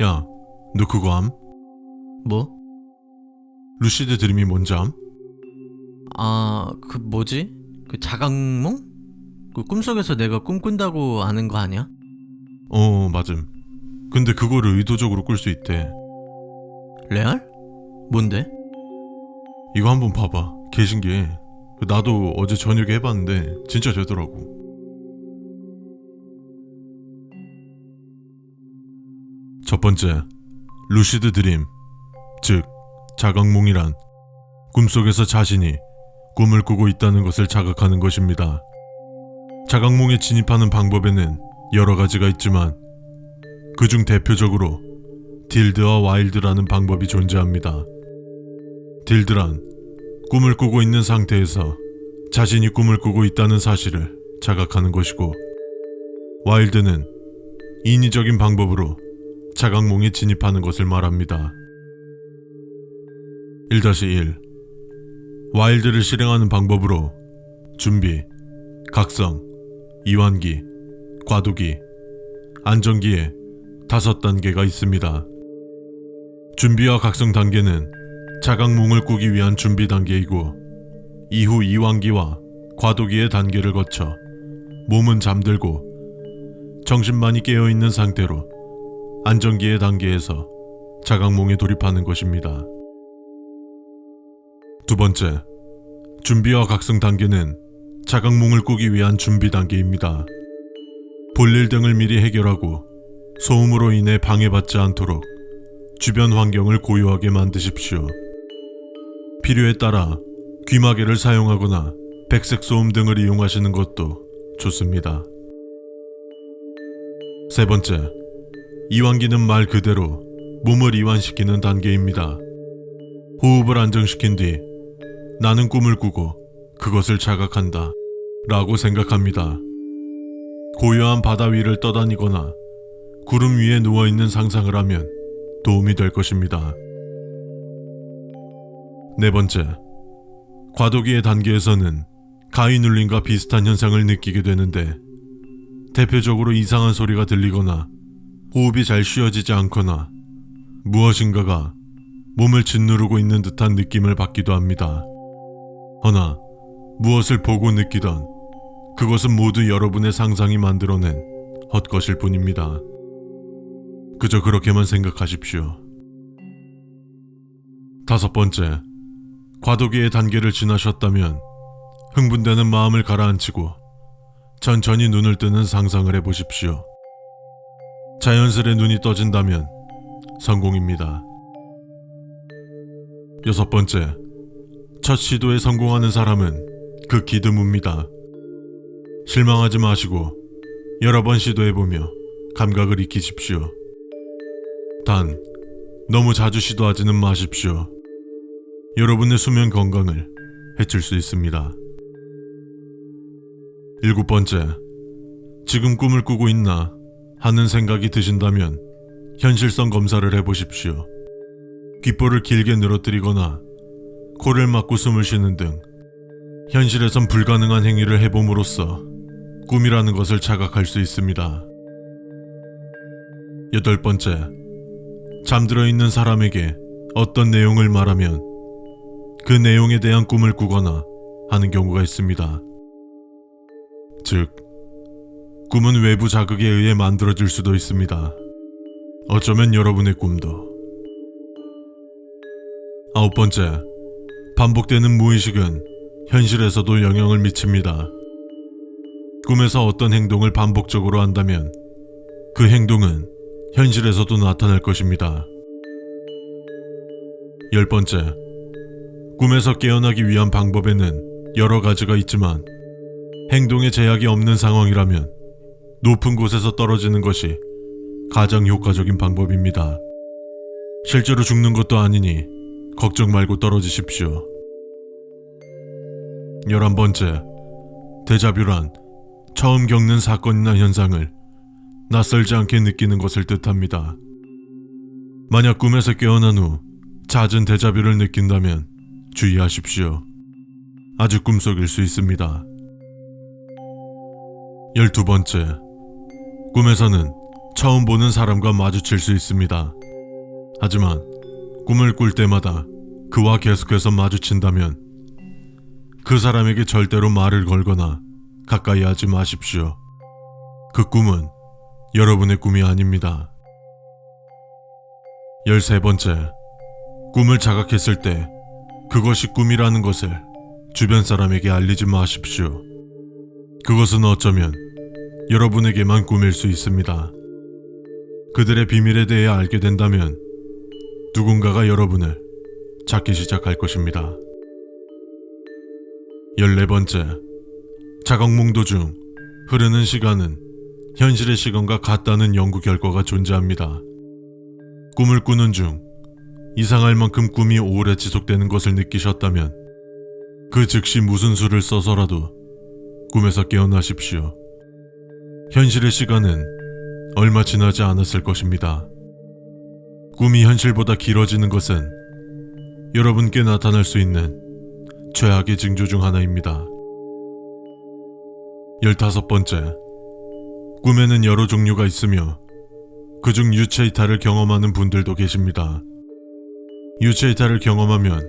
야, 너 그거 암? 뭐? 루시드 드림이 뭔지 암? 아, 그 뭐지? 그 자각몽? 그 꿈속에서 내가 꿈꾼다고 아는 거 아니야? 어, 맞음. 근데 그거를 의도적으로 꿀 수 있대. 레알? 뭔데? 이거 한번 봐봐. 개 신기해. 나도 어제 저녁에 해봤는데 진짜 되더라고. 첫 번째, 루시드 드림, 즉 자각몽이란 꿈속에서 자신이 꿈을 꾸고 있다는 것을 자각하는 것입니다. 자각몽에 진입하는 방법에는 여러 가지가 있지만 그중 대표적으로 딜드와 와일드라는 방법이 존재합니다. 딜드란 꿈을 꾸고 있는 상태에서 자신이 꿈을 꾸고 있다는 사실을 자각하는 것이고 와일드는 인위적인 방법으로 자각몽에 진입하는 것을 말합니다. 1-1 와일드를 실행하는 방법으로 준비, 각성, 이완기, 과도기, 안정기에 다섯 단계가 있습니다. 준비와 각성 단계는 자각몽을 꾸기 위한 준비 단계이고 이후 이완기와 과도기의 단계를 거쳐 몸은 잠들고 정신만이 깨어 있는 상태로 안정기의 단계에서 자각몽에 돌입하는 것입니다. 두 번째, 준비와 각성 단계는 자각몽을 꾸기 위한 준비 단계입니다. 볼일 등을 미리 해결하고 소음으로 인해 방해받지 않도록 주변 환경을 고요하게 만드십시오. 필요에 따라 귀마개를 사용하거나 백색 소음 등을 이용하시는 것도 좋습니다. 세 번째, 이완기는 말 그대로 몸을 이완시키는 단계입니다. 호흡을 안정시킨 뒤 나는 꿈을 꾸고 그것을 자각한다 라고 생각합니다. 고요한 바다 위를 떠다니거나 구름 위에 누워있는 상상을 하면 도움이 될 것입니다. 네 번째, 과도기의 단계에서는 가위 눌림과 비슷한 현상을 느끼게 되는데 대표적으로 이상한 소리가 들리거나 호흡이 잘 쉬어지지 않거나 무엇인가가 몸을 짓누르고 있는 듯한 느낌을 받기도 합니다. 허나 무엇을 보고 느끼던 그것은 모두 여러분의 상상이 만들어낸 헛것일 뿐입니다. 그저 그렇게만 생각하십시오. 다섯 번째, 과도기의 단계를 지나셨다면 흥분되는 마음을 가라앉히고 천천히 눈을 뜨는 상상을 해보십시오. 자연스레 눈이 떠진다면 성공입니다. 여섯 번째, 첫 시도에 성공하는 사람은 극히 드뭅니다. 실망하지 마시고 여러 번 시도해보며 감각을 익히십시오. 단, 너무 자주 시도하지는 마십시오. 여러분의 수면 건강을 해칠 수 있습니다. 일곱 번째, 지금 꿈을 꾸고 있나 하는 생각이 드신다면 현실성 검사를 해보십시오. 귓볼을 길게 늘어뜨리거나 코를 막고 숨을 쉬는 등 현실에선 불가능한 행위를 해봄으로써 꿈이라는 것을 자각할 수 있습니다. 여덟 번째, 잠들어 있는 사람에게 어떤 내용을 말하면 그 내용에 대한 꿈을 꾸거나 하는 경우가 있습니다. 즉, 꿈은 외부 자극에 의해 만들어질 수도 있습니다. 어쩌면 여러분의 꿈도. 아홉 번째, 반복되는 무의식은 현실에서도 영향을 미칩니다. 꿈에서 어떤 행동을 반복적으로 한다면 그 행동은 현실에서도 나타날 것입니다. 열 번째, 꿈에서 깨어나기 위한 방법에는 여러 가지가 있지만 행동에 제약이 없는 상황이라면 높은 곳에서 떨어지는 것이 가장 효과적인 방법입니다. 실제로 죽는 것도 아니니 걱정 말고 떨어지십시오. 열한 번째, 데자뷰란 처음 겪는 사건이나 현상을 낯설지 않게 느끼는 것을 뜻합니다. 만약 꿈에서 깨어난 후 잦은 데자뷰를 느낀다면 주의하십시오. 아주 꿈속일 수 있습니다. 열두 번째, 꿈에서는 처음 보는 사람과 마주칠 수 있습니다. 하지만 꿈을 꿀 때마다 그와 계속해서 마주친다면 그 사람에게 절대로 말을 걸거나 가까이 하지 마십시오. 그 꿈은 여러분의 꿈이 아닙니다. 13번째. 꿈을 자각했을 때 그것이 꿈이라는 것을 주변 사람에게 알리지 마십시오. 그것은 어쩌면 여러분에게만 꿈일 수 있습니다. 그들의 비밀에 대해 알게 된다면 누군가가 여러분을 찾기 시작할 것입니다. 14번째. 자각몽 도 중 흐르는 시간은 현실의 시간과 같다는 연구 결과가 존재합니다. 꿈을 꾸는 중 이상할 만큼 꿈이 오래 지속되는 것을 느끼셨다면 그 즉시 무슨 수를 써서라도 꿈에서 깨어나십시오. 현실의 시간은 얼마 지나지 않았을 것입니다. 꿈이 현실보다 길어지는 것은 여러분께 나타날 수 있는 최악의 징조 중 하나입니다. 15번째. 꿈에는 여러 종류가 있으며 그중 유체 이탈을 경험하는 분들도 계십니다. 유체 이탈을 경험하면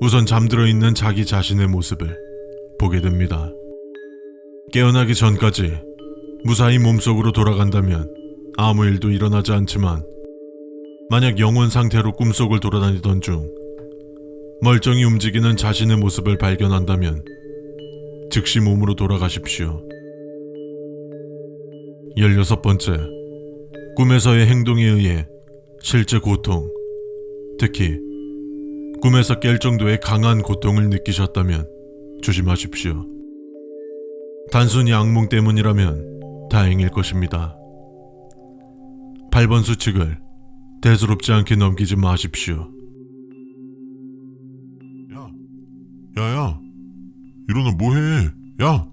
우선 잠들어 있는 자기 자신의 모습을 보게 됩니다. 깨어나기 전까지 무사히 몸속으로 돌아간다면 아무 일도 일어나지 않지만 만약 영혼 상태로 꿈속을 돌아다니던 중 멀쩡히 움직이는 자신의 모습을 발견한다면 즉시 몸으로 돌아가십시오. 16번째. 꿈에서의 행동에 의해 실제 고통, 특히 꿈에서 깰 정도의 강한 고통을 느끼셨다면 조심하십시오. 단순히 악몽 때문이라면 다행일 것입니다. 8번 수칙을 대수롭지 않게 넘기지 마십시오. 야, 야야, 일어나 뭐해? 야,